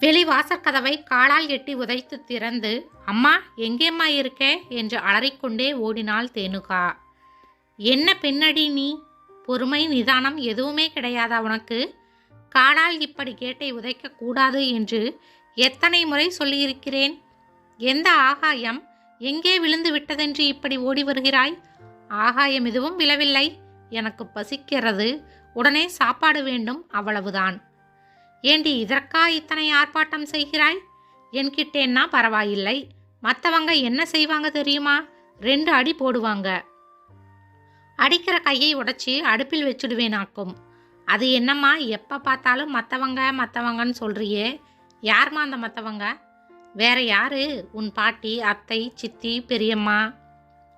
வெளி வாசற்கதவை காலால் எட்டி உதைத்து திறந்து அம்மா எங்கேம்மா இருக்கே? என்று அலறிக்கொண்டே ஓடினாள் தேனுகா. என்ன பெண்ணடி நீ? பொறுமை நிதானம் எதுவுமே கிடையாதா உனக்கு? காலால் இப்படி கேட்டை உதைக்க கூடாது என்று எத்தனை முறை சொல்லியிருக்கிறேன்? எந்த ஆகாயம்? எங்கே விழுந்து விட்டதென்று இப்படி ஓடி வருகிறாய்? ஆகாயம் எதுவும் விழவில்லை. எனக்கு பசிக்கிறது. உடனே சாப்பாடு வேண்டும். அவ்வளவுதான். ஏண்டி இதற்கா இத்தனை ஆர்ப்பாட்டம் செய்கிறாய்? என்கிட்டேன்னா பரவாயில்லை. மற்றவங்க என்ன செய்வாங்க தெரியுமா? ரெண்டு அடி போடுவாங்க. அடிக்கிற கையை உடைச்சி அடுப்பில் வச்சுடுவேனாக்கும் அது என்னம்மா? எப்போ பார்த்தாலும் மற்றவங்க மற்றவங்கன்னு சொல்கிறியே யார்மா அந்த மற்றவங்க வேற யாரு? உன் பாட்டி அத்தை சித்தி பெரியம்மா.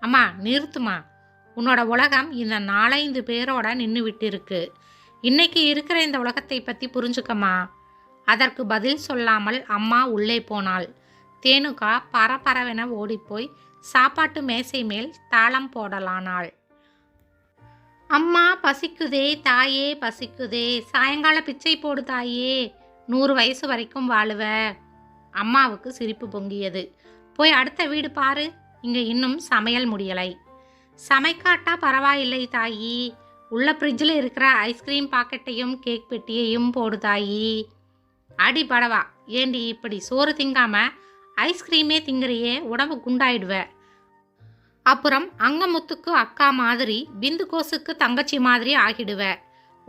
அம்மா நிறுத்துமா உன்னோட உலகம் இந்த நாலைந்து பேரோட நின்று இருக்குது இன்னைக்கு இருக்கிற இந்த உலகத்தை பற்றி புரிஞ்சுக்கம்மா. அதற்கு பதில் சொல்லாமல் அம்மா உள்ளே போனாள். தேனுகா பரபரவென ஓடிப்போய் சாப்பாட்டு மேசை மேல் தாளம் போடலானாள். அம்மா பசிக்குதே தாயே பசிக்குதே சாயங்கால பிச்சை போடு தாயே நூறு வயசு வரைக்கும் வாழுவ. அம்மாவுக்கு சிரிப்பு பொங்கியது. போய் அடுத்த வீடு பாரு இங்கே இன்னும் சமையல் முடியலை. சமைக்காட்டா பரவாயில்லை தாயி உள்ள ஃப்ரிட்ஜில் இருக்கிற ஐஸ்கிரீம் பாக்கெட்டையும் கேக் பெட்டியையும் போடு தாயி. அடி படவா ஏண்டி இப்படி சோறு திங்காம ஐஸ்கிரீமே திங்குறியே உடம்பு குண்டாயிடுவ. அப்புறம் அங்கமுத்துக்கு அக்கா மாதிரி பிந்து கோசுக்கு தங்கச்சி மாதிரி ஆகிடுவ.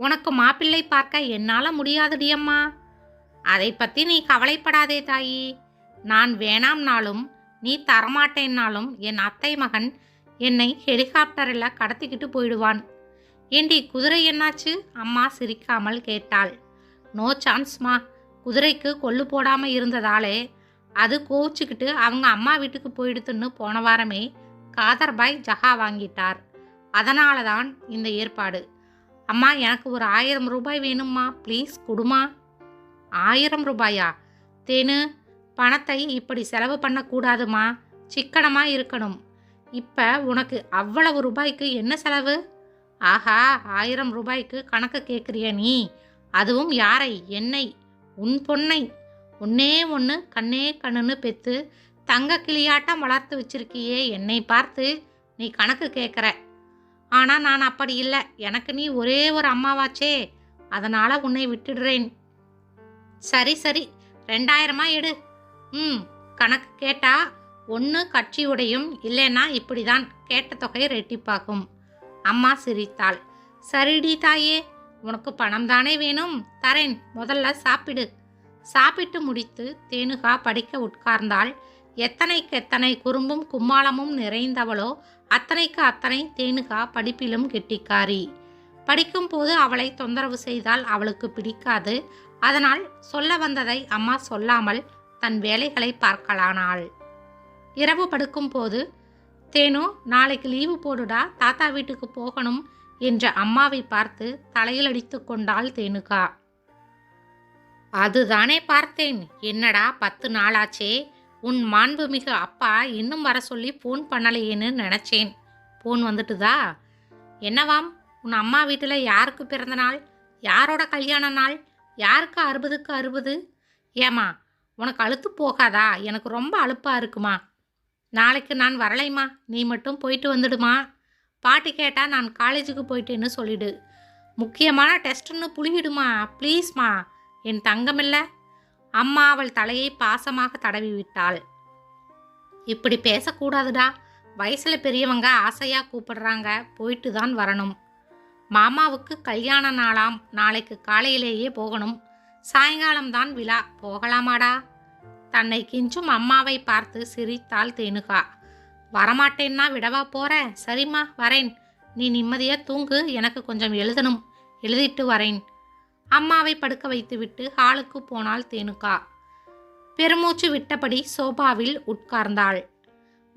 உனக்கு மாப்பிள்ளை பார்க்க என்னால் முடியாதுடியம்மா அதை பற்றி நீ கவலைப்படாதே தாயி. நான் வேணாம்னாலும் நீ தரமாட்டேன்னாலும் என் அத்தை மகன் என்னை ஹெலிகாப்டரில் கடத்திக்கிட்டு போயிடுவான். ஏண்டி குதிரை என்னாச்சு? அம்மா சிரிக்காமல் கேட்டாள். நோ சான்ஸ்மா. குதிரைக்கு கொள்ளு போடாமல் இருந்ததாலே அது கோவிச்சுக்கிட்டு அவங்க அம்மா வீட்டுக்கு போயிடுத்துன்னு போன வாரமே காதர்பாய் ஜஹா வாங்கிட்டார். அதனால தான் இந்த ஏற்பாடு. அம்மா எனக்கு ஒரு ஆயிரம் ரூபாய் வேணும்மா. ப்ளீஸ் கொடுமா. ஆயிரம் ரூபாயா? தேனு பணத்தை இப்படி செலவு பண்ணக்கூடாதுமா. சிக்கனமாக இருக்கணும். இப்போ உனக்கு அவ்வளவு ரூபாய்க்கு என்ன செலவு? ஆஹா ஆயிரம் ரூபாய்க்கு கணக்கு கேட்குறிய நீ? அதுவும் யாரை? என்னை? உன் பொன்னை ஒன்னே ஒன்று கண்ணே கண்ணுன்னு பெற்று தங்க கிளியாட்டம் வளர்த்து வச்சிருக்கியே என்னை பார்த்து நீ கணக்கு கேட்குற. ஆனால் நான் அப்படி இல்லை. எனக்கு நீ ஒரே ஒரு அம்மாவாச்சே. அதனால் உன்னை விட்டுடுறேன். சரி சரி. ரெண்டாயிரமா எடு. ம் கணக்கு கேட்டா ஒன்று கட்சியுடையும் இல்லைன்னா இப்படி தான் கேட்ட தொகை ரெட்டிப்பாகும் அம்மா சிரித்தாள். சரிடி தாயே உனக்கு பணம் தானே வேணும்? தரேன் முதல்ல சாப்பிடு. சாப்பிட்டு முடித்து தேனுகா படிக்க உட்கார்ந்தாள். எத்தனைக்கு எத்தனை குறும்பும் கும்மாளமும் நிறைந்தவளோ அத்தனைக்கு அத்தனை தேனுகா படிப்பிலும் கெட்டிக்காரி. படிக்கும்போது அவளை தொந்தரவு செய்தால் அவளுக்கு பிடிக்காது. அதனால் சொல்ல வந்ததை அம்மா சொல்லாமல் தன் வேலைகளை பார்க்கலானாள். இரவு படுக்கும்போது தேனு நாளைக்கு லீவு போடுடா தாத்தா வீட்டுக்கு போகணும் என்ற அம்மாவை பார்த்து தலையில் அடித்து கொண்டாள் தேனுகா. அதுதானே பார்த்தேன். என்னடா பத்து நாளாச்சே. உன் மாண்புமிகு அப்பா இன்னும் வர சொல்லி ஃபோன் பண்ணலையேன்னு நினச்சேன். ஃபோன் வந்துட்டுதா? என்னவாம்? உன் அம்மா வீட்டில் யாருக்கு பிறந்த நாள்? யாரோட கல்யாண நாள்? யாருக்கு அறுபதுக்கு அறுபது? ஏமா உனக்கு அழுத்து போகாதா? எனக்கு ரொம்ப அழுப்பாக இருக்குமா? நாளைக்கு நான் வரலைம்மா. நீ மட்டும் போயிட்டு வந்துடுமா. பாட்டி கேட்டால் நான் காலேஜுக்கு போயிட்டேன்னு சொல்லிடு. முக்கியமான டெஸ்ட்டுன்னு புழுகிடுமா. ப்ளீஸ்மா. என் தங்கமில்ல. அம்மா அவள் தலையை பாசமாக தடவி விட்டாள். இப்படி பேசக்கூடாதுடா. வயசில் பெரியவங்க ஆசையாக கூப்பிடுறாங்க. போயிட்டு தான் வரணும். மாமாவுக்கு கல்யாண நாளாம். நாளைக்கு காலையிலேயே போகணும். சாயங்காலம்தான் விழா. போகலாமாடா. தன்னை கிஞ்சும் அம்மாவை பார்த்து சிரித்தாள் தேனுகா. வரமாட்டேன்னா விடவா போற? சரிம்மா வரேன். நீ நிம்மதியாக தூங்கு. எனக்கு கொஞ்சம் எழுதணும். எழுதிட்டு வரேன். அம்மாவை படுக்க வைத்துவிட்டு ஹாலுக்கு போனாள் தேனுகா. பெருமூச்சு விட்டபடி சோபாவில் உட்கார்ந்தாள்.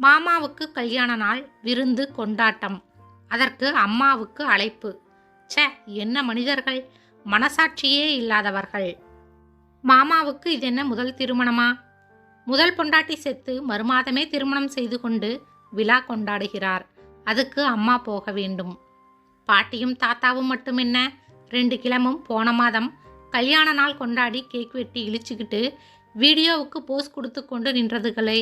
மாமாவுக்கு கல்யாண நாள் விருந்து கொண்டாட்டம். அதற்கு அம்மாவுக்கு அழைப்பு. சே என்ன மனிதர்கள்? மனசாட்சியே இல்லாதவர்கள். மாமாவுக்கு இது என்ன முதல் திருமணமா? முதல் பொண்டாட்டி செத்து மறுமாதமே திருமணம் செய்து கொண்டு விழா கொண்டாடுகிறார். அதுக்கு அம்மா போக வேண்டும். பாட்டியும் தாத்தாவும் மட்டும் என்ன ரெண்டு கிழமும் போன மாதம் கல்யாண நாள் கொண்டாடி கேக் வெட்டி இழிச்சுக்கிட்டு வீடியோவுக்கு போஸ் கொடுத்து கொண்டு நின்றதுகளே.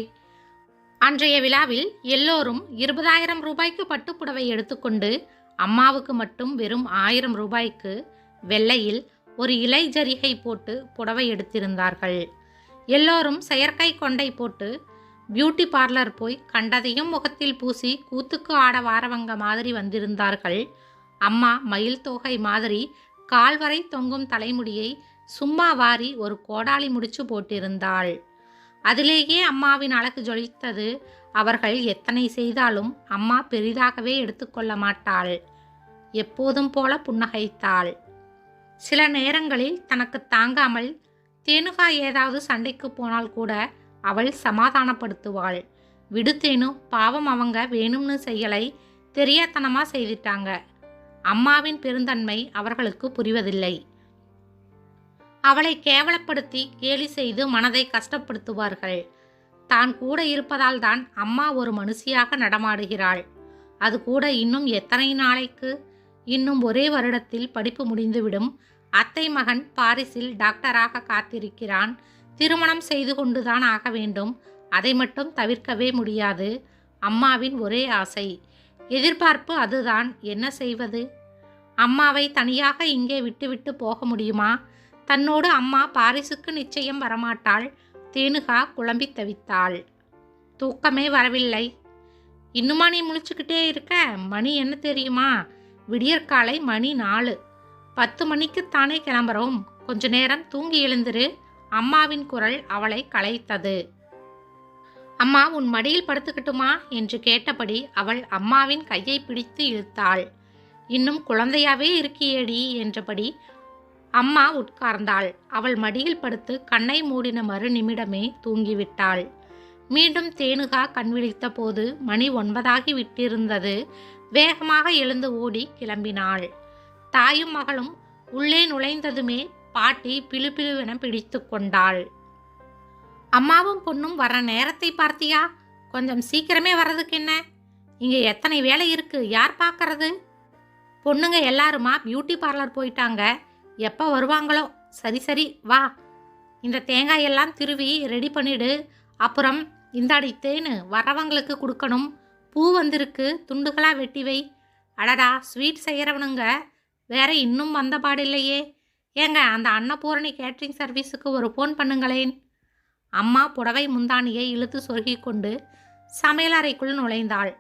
அன்றைய விழாவில் எல்லோரும் இருபதாயிரம் ரூபாய்க்கு பட்டுப்புடவை எடுத்துக்கொண்டு அம்மாவுக்கு மட்டும் வெறும் ஆயிரம் ரூபாய்க்கு வெள்ளையில் ஒரு இலை ஜரிகை போட்டு புடவை எடுத்திருந்தார்கள். எல்லோரும் செயற்கை கொண்டை போட்டு பியூட்டி பார்லர் போய் கண்டதையும் முகத்தில் பூசி கூத்துக்கு ஆட வாரவங்க மாதிரி வந்திருந்தார்கள். அம்மா மயில் தொகை மாதிரி கால்வரை தொங்கும் தலைமுடியை சும்மா வாரி ஒரு கோடாலி முடிச்சு போட்டிருந்தாள். அதிலேயே அம்மாவின் அழகு ஜொலித்தது அவர்கள் எத்தனை செய்தாலும் அம்மா பெரிதாகவே எடுத்துக்கொள்ள மாட்டாள். எப்போதும் போல புன்னகைத்தாள். சில நேரங்களில் தனக்கு தாங்காமல் தேனுகா ஏதாவது சண்டைக்கு போனால் கூட அவள் சமாதானப்படுத்துவாள். விடுத்தேனு பாவம் அவங்க வேணும்னு செய்யலை தெரியாத்தனமாக செய்துட்டாங்க. அம்மாவின் பெருந்தன்மை அவர்களுக்கு புரிவதில்லை. அவளை கேவலப்படுத்தி கேலி செய்து மனதை கஷ்டப்படுத்துவார்கள். தான் கூட இருப்பதால் தான் அம்மா ஒரு மனுஷியாக நடமாடுகிறாள். அது கூட இன்னும் எத்தனை நாளைக்கு? இன்னும் ஒரே வருடத்தில் படிப்பு முடிந்துவிடும். அத்தை மகன் பாரிஸில் டாக்டராக காத்திருக்கிறான். திருமணம் செய்து கொண்டுதான் ஆக வேண்டும். அதை மட்டும் தவிர்க்கவே முடியாது. அம்மாவின் ஒரே ஆசை. எதிர்பார்ப்பு அதுதான். என்ன செய்வது? அம்மாவை தனியாக இங்கே விட்டுவிட்டு போக முடியுமா? தன்னோடு அம்மா பாரிஸுக்கு நிச்சயம் வரமாட்டாள். தேனுகா குழம்பி தவித்தாள். தூக்கமே வரவில்லை. இன்னுமா நீ முழிச்சுக்கிட்டே இருக்க? மணி என்ன தெரியுமா? விடியற்காலை மணி நாலு. பத்து மணிக்குத்தானே கிளம்புறோம். கொஞ்ச நேரம் தூங்கி எழுந்திரு. அம்மாவின் குரல் அவளை கலைத்தது. அம்மா உன் மடியில் படுத்துக்கட்டுமா? என்று கேட்டபடி அவள் அம்மாவின் கையை பிடித்து இழுத்தாள். இன்னும் குழந்தையாவே இருக்கியேடி? என்றபடி அம்மா உட்கார்ந்தாள். அவள் மடியில் படுத்து கண்ணை மூடின மறு நிமிடமே தூங்கிவிட்டாள். மீண்டும் தேனுகா கண்விழித்த போது மணி ஒன்பதாகி விட்டிருந்தது. வேகமாக எழுந்து ஓடி கிளம்பினாள். தாயும் மகளும் உள்ளே நுழைந்ததுமே பாட்டி பிலுபிலுவென பிடித்து கொண்டாள். அம்மாவும் பொண்ணும் வர நேரத்தை பார்த்தியா? கொஞ்சம் சீக்கிரமே வர்றதுக்கு என்ன? இங்கே எத்தனை வேலை இருக்கு? யார் பார்க்கறது? பொண்ணுங்க எல்லாருமா பியூட்டி பார்லர் போயிட்டாங்க. எப்போ வருவாங்களோ? சரி சரி வா. இந்த தேங்காய் எல்லாம் திருவி ரெடி பண்ணிடு. அப்புறம் இந்தாடி தேனு வரவங்களுக்கு கொடுக்கணும். பூ வந்திருக்கு. துண்டுகளாக வெட்டி வை. அடடா ஸ்வீட் செய்கிறவனுங்க வேற இன்னும் வந்த பாடில்லையே. ஏங்க அந்த அன்னபூரணி கேட்ரிங் சர்வீஸுக்கு ஒரு ஃபோன் பண்ணுங்களேன். அம்மா புடவை முந்தானியை இழுத்து சொருகிக் கொண்டு சமையலறைக்குள் நுழைந்தாள்.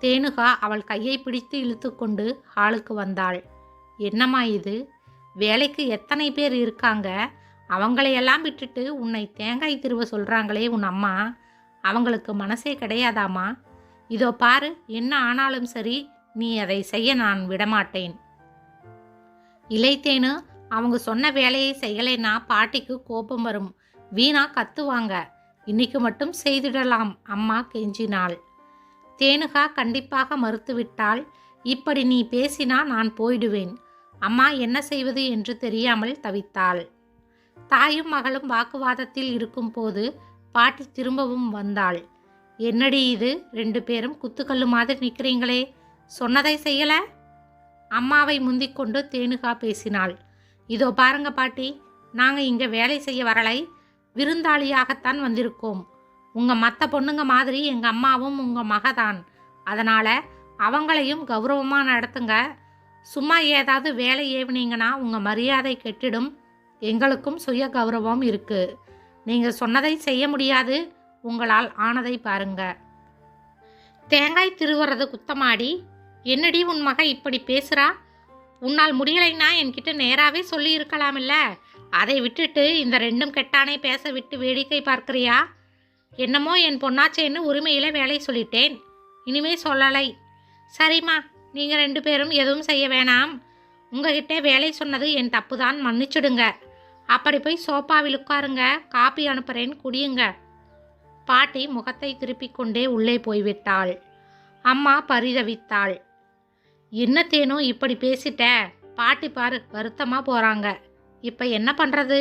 தேனுகா அவள் கையை பிடித்து இழுத்துக்கொண்டு ஹாலுக்கு வந்தாள். என்னம்மா இது? வேலைக்கு எத்தனை பேர் இருக்காங்க? அவங்களையெல்லாம் விட்டுட்டு உன்னை தேங்காய் திருவ சொல்கிறாங்களே உன் அம்மா. அவங்களுக்கு மனசே கிடையாதாம்மா? இதோ பாரு என்ன ஆனாலும் சரி நீ அதை செய்ய நான் விடமாட்டேன். இலைத்தேனு அவங்க சொன்ன வேலையை செய்யலைன்னா பாட்டிக்கு கோபம் வரும். வீணா கத்துவாங்க. இன்னைக்கு மட்டும் செய்திடலாம் அம்மா கெஞ்சினாள். தேனுகா கண்டிப்பாக மறுத்துவிட்டால் இப்படி நீ பேசினா நான் போயிடுவேன். அம்மா என்ன செய்வது என்று தெரியாமல் தவித்தாள். தாயும் மகளும் வாக்குவாதத்தில் இருக்கும்போது பாட்டி திரும்பவும் வந்தாள். என்னடி இது? ரெண்டு பேரும் குத்துக்கல்லு மாதிரி நிற்கிறீங்களே சொன்னதை செய்யலை? அம்மாவை முந்திக் கொண்டு தேனுகா பேசினாள். இதோ பாருங்க பாட்டி நாங்கள் இங்கே வேலை செய்ய வரலை. விருந்தாளியாகத்தான் வந்திருக்கோம். உங்கள் மற்ற பொண்ணுங்க மாதிரி எங்கள் அம்மாவும் உங்கள் மகதான். அதனால் அவங்களையும் கௌரவமாக நடத்துங்க. சும்மா ஏதாவது வேலை ஏவினீங்கன்னா உங்கள் மரியாதை கெட்டிடும். எங்களுக்கும் சுய கௌரவம் இருக்குது நீங்கள் சொன்னதை செய்ய முடியாது. உங்களால் ஆனதை பாருங்க. தேங்காய் திருவுறது குத்தமாடி என்னடி உன் மக இப்படி பேசுகிறா உன்னால் முடியலைன்னா என்கிட்ட நேராகவே சொல்லி இருக்கலாமில்ல அதை விட்டுட்டு இந்த ரெண்டும் கெட்டானே பேச விட்டு வேடிக்கை பார்க்குறியா? என்னமோ என் பொண்ணாச்சேன்னு உரிமையில் வேலை சொல்லிட்டேன். இனிமே சொல்லலை. சரிம்மா நீங்கள் ரெண்டு பேரும் எதுவும் செய்ய வேணாம். உங்ககிட்ட வேலை சொன்னது என் தப்பு தான் மன்னிச்சுடுங்க. அப்படி போய் சோஃபாவில் உட்காருங்க காப்பி அனுப்புகிறேன் குடியுங்க. பாட்டி முகத்தை திருப்பிக் கொண்டே உள்ளே போய்விட்டாள். அம்மா பரிதவித்தாள். என்ன தேனோ இப்படி பேசிட்ட. பாட்டி பாரு வருத்தமாக போகிறாங்க இப்போ என்ன பண்ணுறது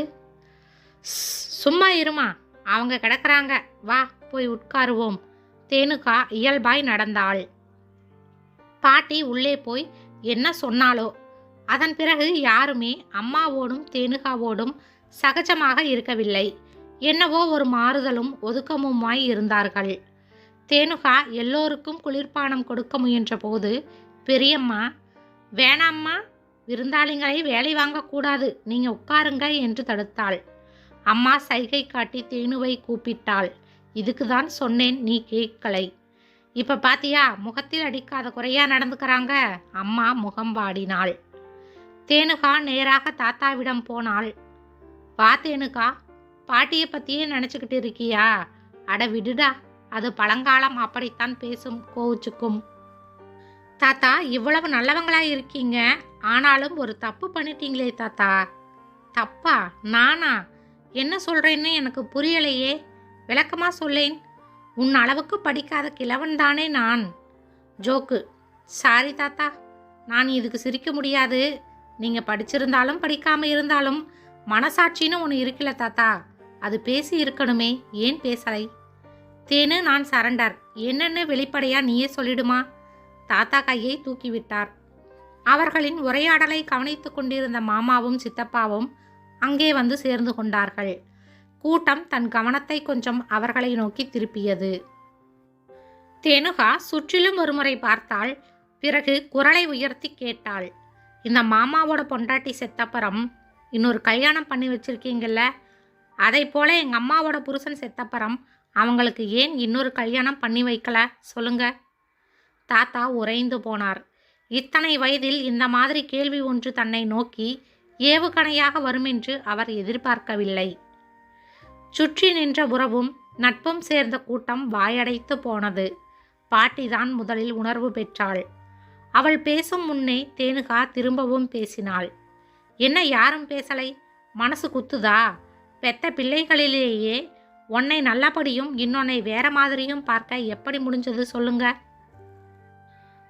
சும்மா இருமா. அவங்க கிடக்குறாங்க. வா போய் உட்காருவோம். தேனுகா இயல்பாய் நடந்தாள். பாட்டி உள்ளே போய் என்ன சொன்னாலோ அதன் பிறகு யாருமே அம்மாவோடும் தேனுகாவோடும் சகஜமாக இருக்கவில்லை. என்னவோ ஒரு மாறுதலும் ஒதுக்கமுமாய் இருந்தார்கள். தேனுகா எல்லோருக்கும் குளிர்பானம் கொடுக்க முயன்றபோது பெரியம்மா வேணாம்மா விருந்தாளிங்களை வேலை வாங்கக்கூடாது. நீங்கள் உட்காருங்க என்று தடுத்தாள். அம்மா சைகை காட்டி தேனுவை கூப்பிட்டாள். இதுக்கு தான் சொன்னேன் நீ கேட்கலை. இப்போ பாத்தியா முகத்தில் அடிக்காத குறையா நடந்துக்கிறாங்க? அம்மா முகம் வாடினாள். தேனுகா நேராக தாத்தாவிடம் போனாள். வா தேனுகா பாட்டியை பற்றியே நினச்சிக்கிட்டு இருக்கியா? அட விடுடா அது பழங்காலம் அப்படித்தான் பேசும் கோவிச்சுக்கும். தாத்தா இவ்வளவு நல்லவங்களா இருக்கீங்க. ஆனாலும் ஒரு தப்பு பண்ணிட்டீங்களே தாத்தா. தப்பா? நானா? என்ன சொல்றேன்னு எனக்கு புரியலையே. விளக்கமா சொல்லேன். உன் அளவுக்கு படிக்காத கிழவன் தானே நான். ஜோக்கு. சாரி தாத்தா. நான் இதுக்கு சிரிக்க முடியாது. நீங்க படிச்சிருந்தாலும் படிக்காம இருந்தாலும் மனசாட்சின்னு ஒன்று இருக்குல்ல தாத்தா. அது பேசி இருக்கணுமே. ஏன் பேசலை? தேனு நான் சரண்டர். என்னென்னு வெளிப்படையா நீயே சொல்லிடுமா? தாத்தா கையை தூக்கிவிட்டார். அவர்களின் உரையாடலை கவனித்துக் கொண்டிருந்த மாமாவும் சித்தப்பாவும் அங்கே வந்து சேர்ந்து கொண்டார்கள். கூட்டம் தன் கவனத்தை கொஞ்சம் அவர்களை நோக்கி திருப்பியது. தேனுகா சுற்றிலும் ஒருமுறை பார்த்தாள் பிறகு குரலை உயர்த்தி கேட்டாள். இந்த மாமாவோட பொண்டாட்டி செத்தப்பறம் இன்னொரு கல்யாணம் பண்ணி வச்சிருக்கீங்கல்ல? அதை போல எங்கள் அம்மாவோட புருஷன் செத்தப்பறம் அவங்களுக்கு ஏன் இன்னொரு கல்யாணம் பண்ணி வைக்கல? சொல்லுங்கள் தாத்தா உறைந்து போனார். இத்தனை வயதில் இந்த மாதிரி கேள்வி ஒன்று தன்னை நோக்கி ஏவுகணையாக வருமென்று அவர் எதிர்பார்க்கவில்லை. சுற்றி நின்ற உறவும் நட்பும் சேர்ந்த கூட்டம் வாயடைத்து போனது. பாட்டிதான் முதலில் உணர்வு பெற்றாள். அவள் பேசும் முன்னே தேனுகா திரும்பவும் பேசினாள். என்ன யாரும் பேசலை? மனசு குத்துதா? பெத்த பிள்ளைகளிலேயே உன்னை நல்லபடியும் இன்னொன்னை வேற மாதிரியும் பார்க்க எப்படி முடிஞ்சது சொல்லுங்க.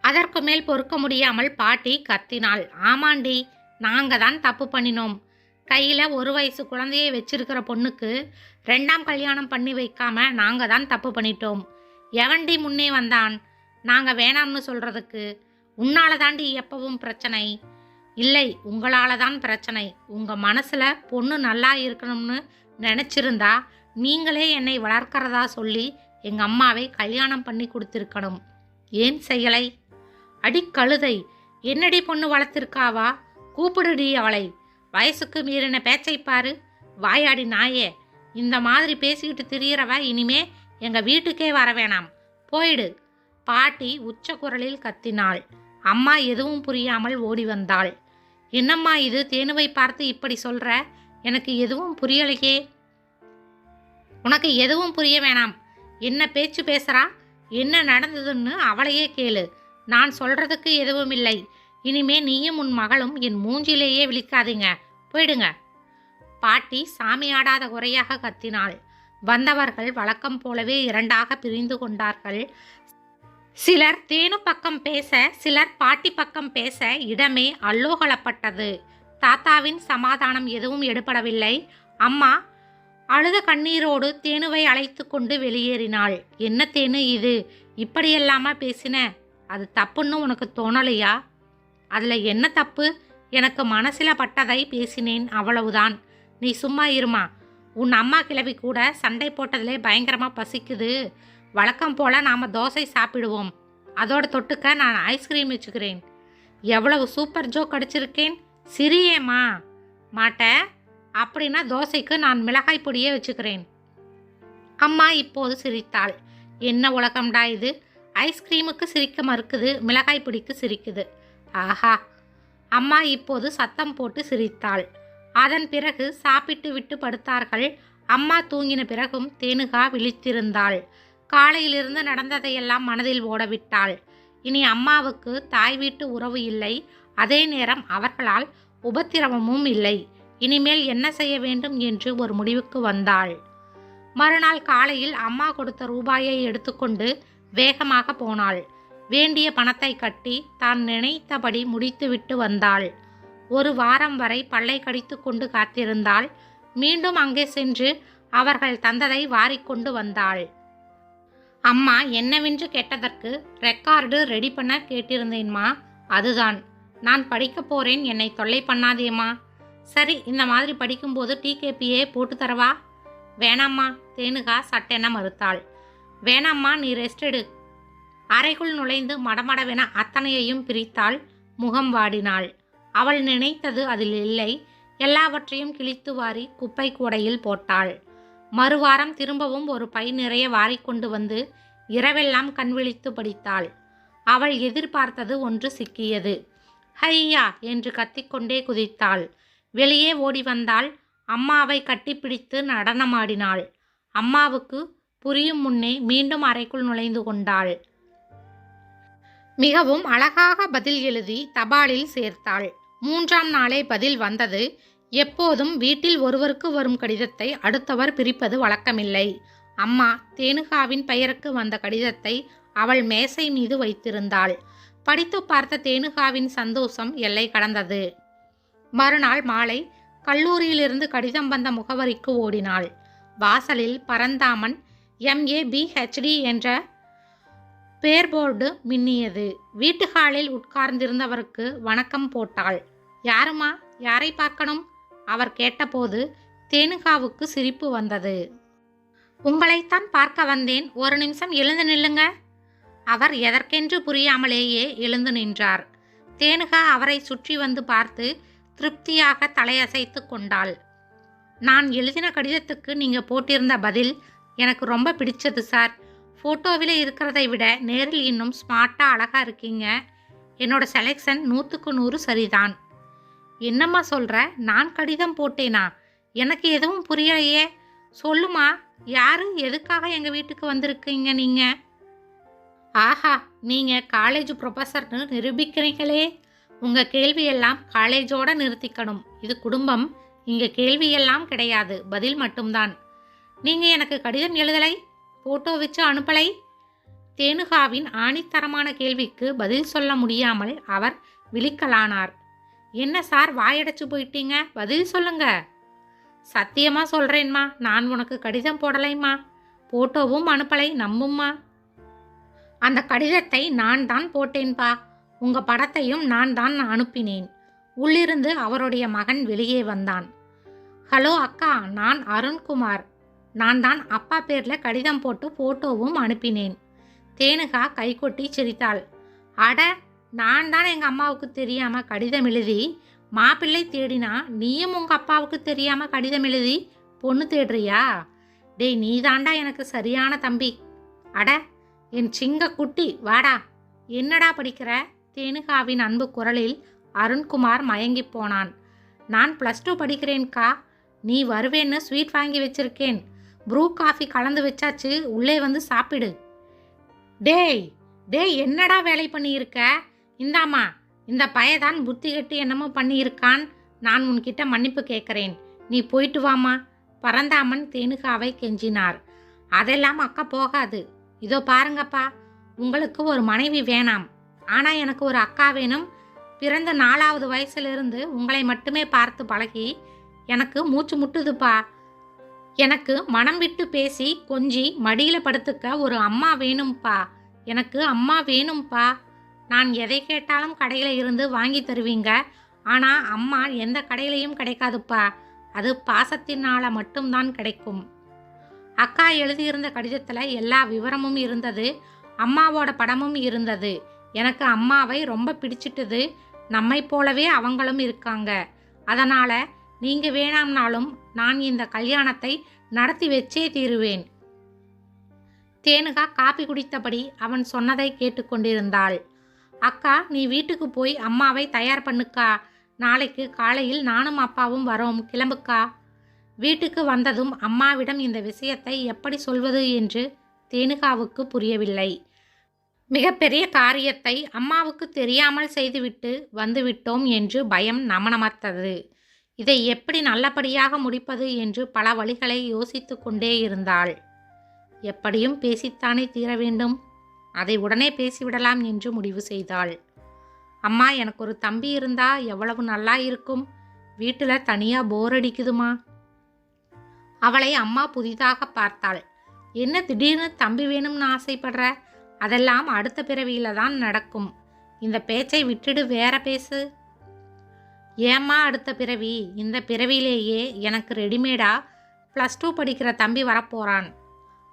அதற்கு மேல் பொறுக்க முடியாமல் பாட்டி கத்தினாள். ஆமாண்டி நாங்க தான் தப்பு பண்ணினோம். கையில் ஒரு வயசு குழந்தையை வச்சிருக்கிற பொண்ணுக்கு ரெண்டாம் கல்யாணம் பண்ணி வைக்காம நாங்கள் தான் தப்பு பண்ணிட்டோம். எவண்டி முன்னே வந்தான்? நாங்கள் வேணாம்னு சொல்கிறதுக்கு உன்னால தாண்டி எப்பவும் பிரச்சனை. இல்லை உங்களால தான் பிரச்சனை. உங்கள் மனசில் பொண்ணு நல்லா இருக்கணும்னு நினச்சிருந்தா நீங்களே என்னை வளர்க்கிறதா சொல்லி எங்கள் அம்மாவை கல்யாணம் பண்ணி கொடுத்துருக்கணும். ஏன் செய்யலை? அடி கழுதை என்னடி பொண்ணு வளர்த்திருக்காவா? கூப்பிடுடி அவளை. வயசுக்கு மீறின பேச்சை பாரு. வாயாடி நாயே. இந்த மாதிரி பேசிக்கிட்டு திரியறவ இனிமே எங்க வீட்டுக்கே வர வேணாம். போயிடு. பாட்டி உச்ச குரலில் கத்தினாள். அம்மா எதுவும் புரியாமல் ஓடி வந்தாள். என்னம்மா இது? தேனுவை பார்த்து இப்படி சொல்ற? எனக்கு எதுவும் புரியலையே. உனக்கு எதுவும் புரிய வேணாம். என்ன பேச்சு பேசுறா? என்ன நடந்ததுன்னு அவளையே கேளு. நான் சொல்றதுக்கு எதுவும் இல்லை. இனிமே நீயும் உன் மகளும் என் மூஞ்சிலேயே விழிக்காதீங்க. போயிடுங்க. பாட்டி சாமியாடாத குறையாக கத்தினாள். வந்தவர்கள் வழக்கம் போலவே இரண்டாக பிரிந்து கொண்டார்கள். சிலர் தேனு பக்கம் பேச சிலர் பாட்டி பக்கம் பேச இடமே அல்லோகலப்பட்டது. தாத்தாவின் சமாதானம் எதுவும் எடுபடவில்லை. அம்மா அழுத கண்ணீரோடு தேனுவை அழைத்து கொண்டு வெளியேறினாள். என்ன தேனு இது? இப்படியெல்லாமா பேசின? அது தப்புன்னு உனக்கு தோணலையா? அதில் என்ன தப்பு? எனக்கு மனசில் பட்டதை பேசினேன் அவ்வளவுதான். நீ சும்மா இருமா. உன் அம்மா கிழவி கூட சண்டை போட்டதிலே பயங்கரமாக பசிக்குது. வழக்கம் போல் நாம் தோசை சாப்பிடுவோம். அதோட தொட்டுக்க நான் ஐஸ்கிரீம் வச்சுக்கிறேன். எவ்வளவு சூப்பர் ஜோக் அடிச்சிருக்கேன். சிறியேம்மா மாட்ட. அப்படின்னா தோசைக்கு நான் மிளகாய் பொடியே வச்சுக்கிறேன். அம்மா இப்போது சிரித்தாள். என்ன உலகம்டா இது? ஐஸ்கிரீமுக்கு சிரிக்க மறுக்குது மிளகாய் பிடிக்கு சிரிக்குது. ஆஹா அம்மா இப்போது சத்தம் போட்டு சிரித்தாள். அதன் பிறகு சாப்பிட்டு விட்டு படுத்தார்கள். அம்மா தூங்கின பிறகும் தேனுகா விழித்திருந்தாள். காலையிலிருந்து நடந்ததையெல்லாம் மனதில் ஓடவிட்டாள். இனி அம்மாவுக்கு தாய் வீட்டு உறவு இல்லை. அதே நேரம் அவர்களால் உபத்திரவமும் இல்லை. இனிமேல் என்ன செய்ய வேண்டும் என்று ஒரு முடிவுக்கு வந்தாள். மறுநாள் காலையில் அம்மா கொடுத்த ரூபாயை எடுத்துக்கொண்டு வேகமாக போனாள். வேண்டிய பணத்தை கட்டி தான் நினைத்தபடி முடித்துவிட்டு வந்தாள். ஒரு வாரம் வரை பல்லை கடித்து கொண்டு காத்திருந்தாள். மீண்டும் அங்கே சென்று அவர்கள் தந்ததை வாரிக்கொண்டு வந்தாள். அம்மா என்னவென்று கேட்டதற்கு ரெக்கார்டு ரெடி பண்ண கேட்டிருந்தேன்மா. அதுதான். நான் படிக்க போறேன். என்னை தொல்லை பண்ணாதேம்மா. சரி இந்த மாதிரி படிக்கும்போது டிகேபியே போட்டு தரவா? வேணாம்மா. தேனுகா சட்டென மறுத்தாள். வேணாம்மா நீ ரெஸ்ட் எடு. அறைக்குள் நுழைந்து மடமடவென அத்தனையையும் பிரித்தாள் முகம் வாடினாள். அவள் நினைத்தது அதில் இல்லை. எல்லாவற்றையும் கிழித்து வாரி குப்பை கூடையில் போட்டாள். மறுவாரம் திரும்பவும் ஒரு பை நிறைய வாரிக்கொண்டு வந்து இரவெல்லாம் கண்விழித்து படித்தாள். அவள் எதிர்பார்த்தது ஒன்று சிக்கியது. ஹையா என்று கத்திக்கொண்டே குதித்தாள். வெளியே ஓடி வந்தாள். அம்மாவை கட்டிப்பிடித்து நடனமாடினாள். அம்மாவுக்கு புரியும் முன்னே மீண்டும் அறைக்குள் நுழைந்து கொண்டாள். மிகவும் அழகாக பதில் எழுதி தபாலில் சேர்த்தாள். மூன்றாம் நாளே பதில் வந்தது. எப்போதும் வீட்டில் ஒருவருக்கு வரும் கடிதத்தை அடுத்தவர் பிரிப்பது வழக்கமில்லை. அம்மா தேனுகாவின் பெயருக்கு வந்த கடிதத்தை அவள் மேசை மீது வைத்திருந்தாள். படித்து பார்த்த தேனுகாவின் சந்தோஷம் எல்லை கடந்தது. மறுநாள் மாலை கல்லூரியிலிருந்து கடிதம் வந்த முகவரிக்கு ஓடினாள். வாசலில் பரந்தாமன் எம்ஏ பிஹெச்டி என்ற பேர் போர்டு மின்னியது. வீட்டு ஹாலில் உட்கார்ந்திருந்தவருக்கு வணக்கம் போட்டாள். யாருமா யாரை பார்க்கணும்? அவர் கேட்டபோது தேனுகாவுக்கு சிரிப்பு வந்தது. உங்களைத்தான் பார்க்க வந்தேன். ஒரு நிமிஷம் எழுந்து நில்லுங்க. அவர் எதற்கென்று புரியாமலேயே எழுந்து நின்றார். தேனுகா அவரை சுற்றி வந்து பார்த்து திருப்தியாக தலையசைத்து கொண்டாள். நான் எழுதின கடிதத்துக்கு நீங்கள் போட்டிருந்த பதில் எனக்கு ரொம்ப பிடிச்சது சார். ஃபோட்டோவில் இருக்கிறதை விட நேரில் இன்னும் ஸ்மார்ட்டாக அழகாக இருக்கீங்க. என்னோட செலெக்ஷன் நூற்றுக்கு நூறு சரிதான். என்னம்மா சொல்கிற நான் கடிதம் போட்டேனா? எனக்கு எதுவும் புரியலையே. சொல்லுமா யாரு எதுக்காக எங்கள் வீட்டுக்கு வந்திருக்கீங்க நீங்கள் ஆஹா நீங்கள் காலேஜ் ப்ரொஃபஸர்னு நிரூபிக்கிறீங்களே. உங்கள் கேள்வியெல்லாம் காலேஜோட நிறுத்திக்கணும். இது குடும்பம். இங்கே கேள்வியெல்லாம் கிடையாது. பதில் மட்டும்தான். நீங்கள் எனக்கு கடிதம் எழுதலை? போட்டோ வச்சு அனுப்பலை? தேனுகாவின் ஆணித்தரமான கேள்விக்கு பதில் சொல்ல முடியாமல் அவர் விழிக்கலானார். என்ன சார் வாயடைச்சு போயிட்டீங்க? பதில் சொல்லுங்க. சத்தியமாக சொல்கிறேன்மா நான் உனக்கு கடிதம் போடலைம்மா. போட்டோவும் அனுப்பலை நம்பும்மா. அந்த கடிதத்தை நான் தான் போட்டேன்பா. உங்கள் படத்தையும் நான் தான் அனுப்பினேன். உள்ளிருந்து அவருடைய மகன் வெளியே வந்தான். ஹலோ அக்கா நான் அருண்குமார். நான் தான் அப்பா பேரில் கடிதம் போட்டு ஃபோட்டோவும் அனுப்பினேன். தேனுகா கைகொட்டி சிரித்தாள். அட நான் தான் எங்கள் அம்மாவுக்கு தெரியாமல் கடிதம் எழுதி மாப்பிள்ளை தேடினா நீயும் உங்கள் அப்பாவுக்கு தெரியாமல் கடிதம் எழுதி பொண்ணு தேடுறியா? டேய் நீ தாண்டா எனக்கு சரியான தம்பி. அட என் சிங்க குட்டி வாடா. என்னடா படிக்கிற? தேனுகாவின் அன்பு குரலில் அருண்குமார் மயங்கி போனான். நான் ப்ளஸ் டூ படிக்கிறேன்க்கா. நீ வருவேன்னு ஸ்வீட் வாங்கி வச்சிருக்கேன். ப்ரூ காஃபி கலந்து வச்சாச்சு உள்ளே வந்து சாப்பிடு. டேய் டேய் என்னடா வேலை பண்ணியிருக்க? இந்தாம்மா இந்த பயதான் புத்தி கட்டி என்னமோ பண்ணியிருக்கான். நான் உன்கிட்ட மன்னிப்பு கேட்குறேன். நீ போயிட்டு வாமா பரந்தாமன் தேனுகாவை கெஞ்சினார். அதெல்லாம் அக்கா போகாது. இதோ பாருங்கப்பா உங்களுக்கு ஒரு மனைவி வேணாம். ஆனால் எனக்கு ஒரு அக்கா வேணும். பிறந்த நாலாவது வயசுலேருந்து உங்களை மட்டுமே பார்த்து பழகி எனக்கு மூச்சு முட்டுதுப்பா. எனக்கு மனம் விட்டு பேசி கொஞ்சி மடியில் படுத்துக்க ஒரு அம்மா வேணும்ப்பா எனக்கு அம்மா வேணும்ப்பா நான் எதை கேட்டாலும் கடையில் இருந்து வாங்கி தருவீங்க. ஆனால் அம்மா எந்த கடையிலையும் கிடைக்காதுப்பா. அது பாசத்தினால மட்டும்தான் கிடைக்கும். அக்கா எழுதியிருந்த கடிதத்தில் எல்லா விவரமும் இருந்தது. அம்மாவோட படமும் இருந்தது. எனக்கு அம்மாவை ரொம்ப பிடிச்சிட்டுது. நம்மை போலவே அவங்களும் இருக்காங்க. அதனால் நீங்கள் வேணாம்னாலும் நான் இந்த கல்யாணத்தை நடத்தி வச்சே தீருவேன். தேனுகா காப்பி குடித்தபடி அவன் சொன்னதை கேட்டுக்கொண்டிருந்தாள். அக்கா நீ வீட்டுக்கு போய் அம்மாவை தயார் பண்ணுக்கா? நாளைக்கு காலையில் நானும் அப்பாவும் வரோம். கிளம்புக்கா? வீட்டுக்கு வந்ததும் அம்மாவிடம் இந்த விஷயத்தை எப்படி சொல்வது என்று தேனுகாவுக்கு புரியவில்லை. மிகப்பெரிய காரியத்தை அம்மாவுக்கு தெரியாமல் செய்துவிட்டு வந்துவிட்டோம் என்று பயம் நமனமர்த்தது இதை எப்படி நல்லபடியாக முடிப்பது என்று பல வழிகளை யோசித்து கொண்டே இருந்தாள். எப்படியும் பேசித்தானே தீர வேண்டும். அதை உடனே பேசிவிடலாம் என்று முடிவு செய்தாள். அம்மா எனக்கு ஒரு தம்பி இருந்தா எவ்வளவு நல்லா இருக்கும். வீட்டில் தனியாக போர் அடிக்குதுமா? அவளை அம்மா புதிதாக பார்த்தாள். என்ன திடீர்னு தம்பி வேணும்னு ஆசைப்படுற? அதெல்லாம் அடுத்த பிறவியில தான் நடக்கும். இந்த பேச்சை விட்டுடு வேற பேசு. ஏம்மா அடுத்த பிறவி? இந்த பிறவியிலேயே எனக்கு ரெடிமேடா ப்ளஸ் டூ படிக்கிற தம்பி வரப்போகிறான்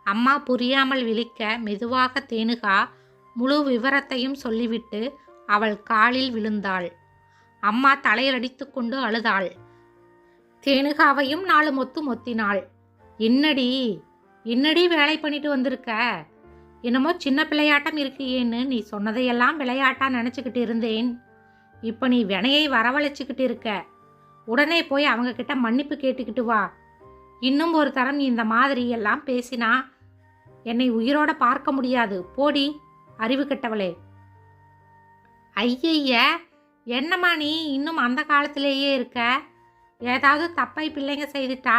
அம்மா புரியாமல் விழிக்க மெதுவாக தேனுகா முழு விவரத்தையும் சொல்லிவிட்டு அவள் காலில் விழுந்தாள். அம்மா தலையடித்து கொண்டு அழுதாள். தேனுகாவையும் நாலு மொத்து மொத்தினாள். என்னடி? என்னடி வேலை பண்ணிட்டு வந்திருக்க? என்னமோ சின்ன பிள்ளையாட்டம் இருக்கியேன்னு நீ சொன்னதையெல்லாம் விளையாட்டா நினச்சிக்கிட்டு இருந்தேன். இப்போ நீ வினையை வரவழைச்சிக்கிட்டு இருக்க. உடனே போய் அவங்க கிட்ட மன்னிப்பு கேட்டுக்கிட்டு வா. இன்னும் ஒரு தரம் நீ இந்த மாதிரி எல்லாம் பேசினா என்னை உயிரோட பார்க்க முடியாது. போடி அறிவு கெட்டவளே. ஐயைய என்னம்மா நீ இன்னும் அந்த காலத்திலேயே இருக்க? ஏதாவது தப்பை பிள்ளைங்க செய்துட்டா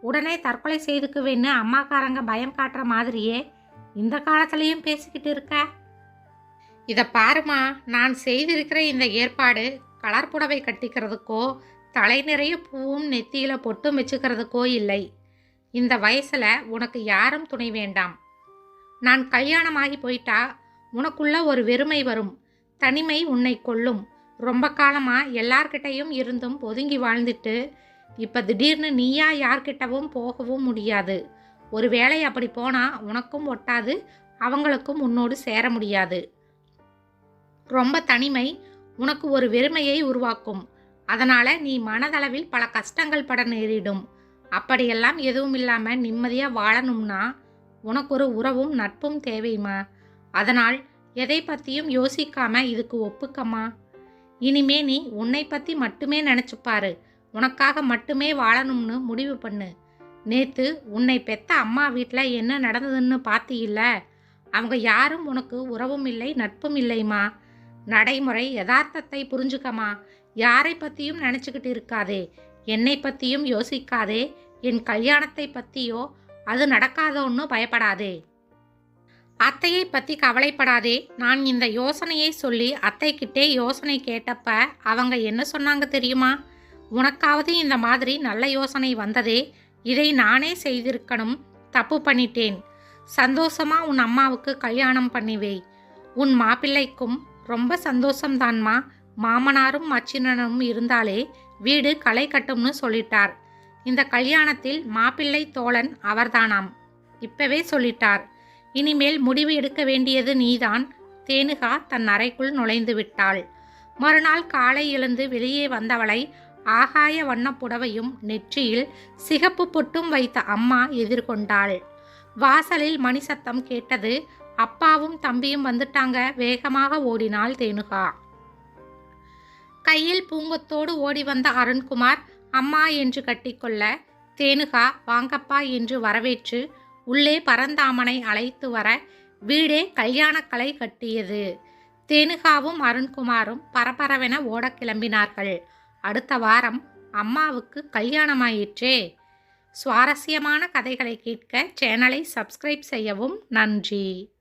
உடனே தற்கொலை செய்துக்குவேன்னு அம்மாக்காரங்க பயம் காட்டுற மாதிரியே இந்த காலத்துலேயும் பேசிக்கிட்டு இருக்க? இதை பாருமா நான் செய்திருக்கிற இந்த ஏற்பாடு கலர் புடவை கட்டிக்கிறதுக்கோ தலை நிறைய பூவும் நெத்தியில் பொட்டும் வச்சுக்கிறதுக்கோ இல்லை. இந்த வயசில் உனக்கு யாரும் துணை வேண்டாம். நான் கல்யாணமாகி போயிட்டா உனக்குள்ள ஒரு வெறுமை வரும். தனிமை உன்னை கொல்லும். ரொம்ப காலமாக எல்லார்கிட்டையும் இருந்தும் ஒதுங்கி வாழ்ந்துட்டு இப்போ திடீர்னு நீயா யார்கிட்டவும் போகவும் முடியாது. ஒருவேளை அப்படி போனால் உனக்கும் ஒட்டாது அவங்களுக்கும் உன்னோடு சேர முடியாது. ரொம்ப தனிமை உனக்கு ஒரு வெறுமையை உருவாக்கும். அதனால நீ மனதளவில் பல கஷ்டங்கள் பட நேரிடும். அப்படியெல்லாம் எதுவும் இல்லாமல் நிம்மதியாக வாழணும்னா உனக்கு ஒரு உறவும் நட்பும் தேவைமா அதனால் எதை பற்றியும் யோசிக்காம இதுக்கு ஒப்புக்கம்மா. இனிமே நீ உன்னை பற்றி மட்டுமே நினச்சிப்பாரு உனக்காக மட்டுமே வாழணும்னு முடிவு பண்ணு. நேத்து உன்னை பெத்த அம்மா வீட்டில் என்ன நடந்ததுன்னு பார்த்தியில்ல அவங்க யாரும் உனக்கு உறவும் இல்லை நட்பும் இல்லைம்மா. நடைமுறை யதார்த்தத்தை புரிஞ்சுக்கமா? யாரை பற்றியும் நினச்சிக்கிட்டு இருக்காதே. என்னை பற்றியும் யோசிக்காதே. என் கல்யாணத்தை பற்றியோ அது நடக்காதோன்னு பயப்படாதே. அத்தையை பற்றி கவலைப்படாதே. நான் இந்த யோசனையை சொல்லி அத்தைக்கிட்டே யோசனை கேட்டப்ப அவங்க என்ன சொன்னாங்க தெரியுமா? உனக்காவது இந்த மாதிரி நல்ல யோசனை வந்ததே. இதை நானே செய்திருக்கணும். தப்பு பண்ணிட்டேன். சந்தோஷமா உன் அம்மாவுக்கு கல்யாணம் பண்ணிவை. உன் மாப்பிள்ளைக்கும் ரொம்ப சந்தோஷம்தான்மா. மாமனாரும் மச்சினனும் இருந்தாலே வீடு களை கட்டும்னு சொல்லிட்டார். இந்த கல்யாணத்தில் மாப்பிள்ளை தோழன் அவர்தானாம். இப்பவே சொல்லிட்டார். இனிமேல் முடிவு எடுக்க வேண்டியது நீதான். தேனுகா தன் அறைக்குள் நுழைந்து விட்டாள். மறுநாள் காலை எழுந்து வெளியே வந்தவளை ஆகாய வண்ணப் புடவையும் நெற்றியில் சிகப்பு பொட்டும் வைத்த அம்மா எதிர்கொண்டாள். வாசலில் மணி சத்தம் கேட்டது அப்பாவும் தம்பியும் வந்துட்டாங்க. வேகமாக ஓடினாள் தேனுகா. கையில் பூங்கத்தோடு ஓடி வந்த அருண்குமார் அம்மா என்று கட்டிக்கொள்ள தேனுகா வாங்கப்பா என்று வரவேற்று உள்ளே பரந்தாமனை அழைத்து வர வீடே கல்யாணக்கலை கட்டியது. தேனுகாவும் அருண்குமாரும் பரபரவென ஓடக் கிளம்பினார்கள். அடுத்த வாரம் அம்மாவுக்கு கல்யாணமாயிற்றே. சுவாரஸ்யமான கதைகளை கேட்க சேனலை சப்ஸ்கிரைப் செய்யவும் நன்றி.